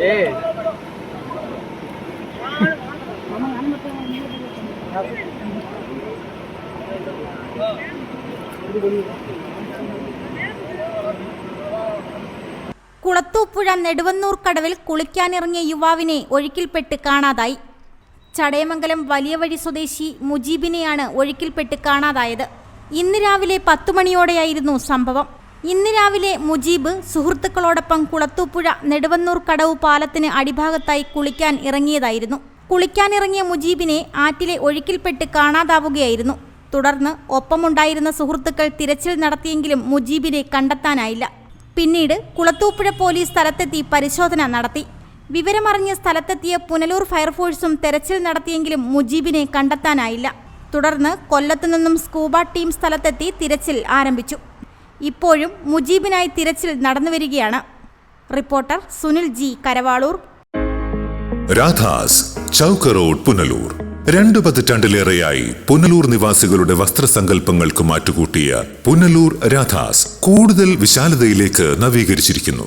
ഏ. കുളത്തൂപ്പുഴ നെടുവന്നൂർ കടവിൽ കുളിക്കാനിറങ്ങിയ യുവാവിനെ ഒഴുക്കിൽപ്പെട്ട് കാണാതായി. ചടയമംഗലം വലിയ വഴി സ്വദേശി മുജീബിനെയാണ് ഒഴുക്കിൽപ്പെട്ട് കാണാതായത്. ഇന്ന് രാവിലെ പത്തുമണിയോടെയായിരുന്നു സംഭവം. ഇന്ന് രാവിലെ മുജീബ് സുഹൃത്തുക്കളോടൊപ്പം കുളത്തൂപ്പുഴ നെടുവന്നൂർ കടവ് പാലത്തിന് അടിഭാഗത്തായി കുളിക്കാൻ ഇറങ്ങിയതായിരുന്നു. കുളിക്കാനിറങ്ങിയ മുജീബിനെ ആറ്റിലെ ഒഴുക്കിൽപ്പെട്ട് കാണാതാവുകയായിരുന്നു. തുടർന്ന് ഒപ്പമുണ്ടായിരുന്ന സുഹൃത്തുക്കൾ തിരച്ചിൽ നടത്തിയെങ്കിലും മുജീബിനെ കണ്ടെത്താനായില്ല. പിന്നീട് കുളത്തൂപ്പുഴ പോലീസ് സ്ഥലത്തെത്തി പരിശോധന നടത്തി. വിവരമറിഞ്ഞ് സ്ഥലത്തെത്തിയ പുനലൂർ ഫയർഫോഴ്സും തെരച്ചിൽ നടത്തിയെങ്കിലും മുജീബിനെ കണ്ടെത്താനായില്ല. തുടർന്ന് കൊല്ലത്തുനിന്നും സ്കൂബ ടീം സ്ഥലത്തെത്തി തിരച്ചിൽ ആരംഭിച്ചു. ഇപ്പോഴും മുജീബിനായി തിരച്ചിൽ നടന്നുവരികയാണ് reporter Sunil G Karavaloor. Radhas Chowk road Punalur. രണ്ടു പതിറ്റാണ്ടിലേറെയായി പുനലൂർ നിവാസികളുടെ വസ്ത്രസങ്കല്പങ്ങൾക്ക് മാറ്റുകൂട്ടിയ പുനലൂർ രാധാസ് കൂടുതൽ വിശാലതയിലേക്ക് നവീകരിച്ചിരിക്കുന്നു.